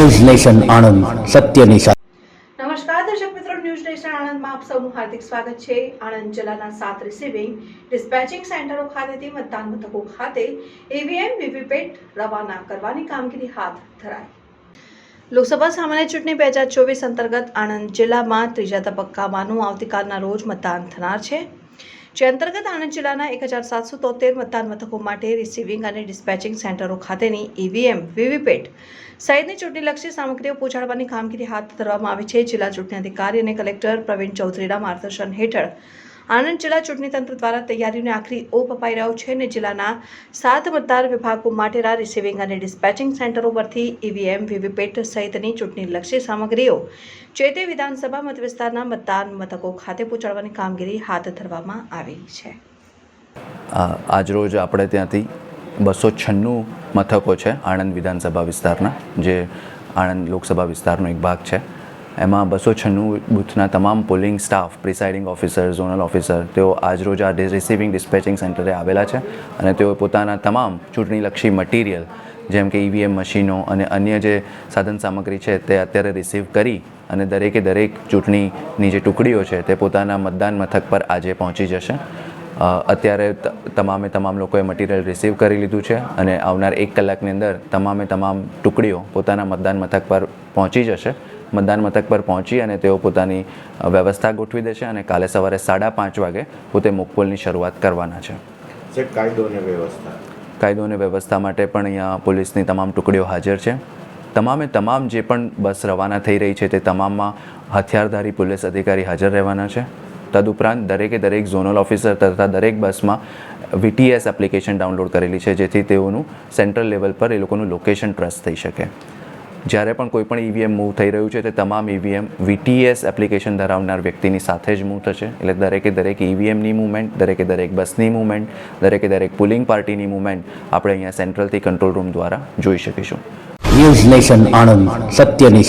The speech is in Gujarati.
ન્યૂઝ નેશન આણંદ સત્યની સાથે નમસ્કાર, દર્શક મિત્રો, ન્યૂઝ નેશન આણંદમાં આપ સૌનું હાર્દિક સ્વાગત છે. આણંદ જિલ્લાના સાત રિસીવિંગ ડિસ્પેચિંગ સેન્ટરો ખાતેથી મતદાન મથકો ખાતે ઈવીએમ વીવીપેટ રવાના કરવાની કામગીરી હાથ ધરાઈ. લોકસભા સામાન્ય ચૂંટણી બે હજાર ચોવીસ અંતર્ગત આણંદ જિલ્લામાં ત્રીજા તબક્કામાંનું આવતીકાલના રોજ મતદાન થનાર છે. જે અંતર્ગત આણંદ જિલ્લાના એક હજાર સાતસો તોતેર મતદાન મથકો માટે રિસીવિંગ અને ડિસ્પેચિંગ સેન્ટરો ખાતેની ઈવીએમ વીવીપેટ સહિતની ચૂંટણીલક્ષી સામગ્રીઓ પહોંચાડવાની કામગીરી હાથ ધરવામાં આવી છે. જિલ્લા ચૂંટણી અધિકારી અને કલેક્ટર પ્રવીણ ચૌધરીના માર્ગદર્શન હેઠળ આણંદ જિલ્લા ચૂંટણી તંત્ર દ્વારા તૈયારીઓને આખરી ઓપ અપાઈ રહ્યો છે અને જિલ્લાના સાત મતદાર વિભાગો માટેના રિસીવિંગ અને ડિસ્પેચિંગ સેન્ટરો પરથી ઈવીએમ વીવીપેટ સહિતની ચૂંટણીલક્ષી સામગ્રીઓ જે તે વિધાનસભા મત વિસ્તારના મતદાન મથકો ખાતે પહોંચાડવાની કામગીરી હાથ ધરવામાં આવી છે. આજરોજ આપણે ત્યાંથી બસો છન્નું મથકો છે આણંદ વિધાનસભા વિસ્તારના, જે આણંદ લોકસભા વિસ્તારનો એક ભાગ છે. એમાં બસો છન્નું બૂથના તમામ polling staff, presiding officer, zonal officer, તેઓ આજરોજ આ રિસીવિંગ ડિસ્પેચિંગ સેન્ટરે આવેલા છે અને તેઓ પોતાના તમામ ચૂંટણીલક્ષી મટીરિયલ જેમ કે ઈવીએમ મશીનો અને અન્ય જે સાધન સામગ્રી છે તે અત્યારે રિસીવ કરી અને દરેકે દરેક ચૂંટણીની જે ટુકડીઓ છે તે પોતાના મતદાન મથક પર આજે પહોંચી જશે. અત્યારે તમામે તમામ લોકોએ મટીરિયલ રિસીવ કરી લીધું છે અને આવનાર એક કલાકની અંદર તમામે તમામ ટુકડીઓ પોતાના મતદાન મથક પર પહોંચી જશે. મતદાન મથક પર પહોંચી અને તેઓ પોતાની વ્યવસ્થા ગોઠવી દેશે અને કાલે સવારે સાડા પાંચ વાગે પોતે મોકપોલની શરૂઆત કરવાના છે. કાયદો અને વ્યવસ્થા. કાયદો અને વ્યવસ્થા માટે પણ અહીંયા પોલીસની તમામ ટુકડીઓ હાજર છે. તમામે તમામ જે પણ બસ રવાના થઈ રહી છે તે તમામમાં હથિયારધારી પોલીસ અધિકારી હાજર રહેવાના છે. તદુપરાંત દરેકે દરેક ઝોનલ ઓફિસર તથા દરેક બસમાં વીટીએસ એપ્લિકેશન ડાઉનલોડ કરેલી છે જેથી તેઓનું સેન્ટ્રલ લેવલ પર એ લોકોનું લોકેશન ટ્રસ્ટ થઈ શકે. જ્યારે પણ કોઈ પણ ઈવીએમ મૂવ થઈ રહ્યું છે, તે તમામ ઈવીએમ વીટીએસ એપ્લિકેશન ધરાવનાર વ્યક્તિની સાથે જ મૂવ થશે. એટલે દરેકે દરેક ઈવીએમની મૂવમેન્ટ દરેકે દરેક બસની મૂવમેન્ટ દરેકે દરેક પુલિંગ પાર્ટીની મૂવમેન્ટ આપણે અહીંયા સેન્ટ્રલથી કંટ્રોલ રૂમ દ્વારા જોઈ શકીશું. ન્યૂઝ નેશન આણંદ સત્યની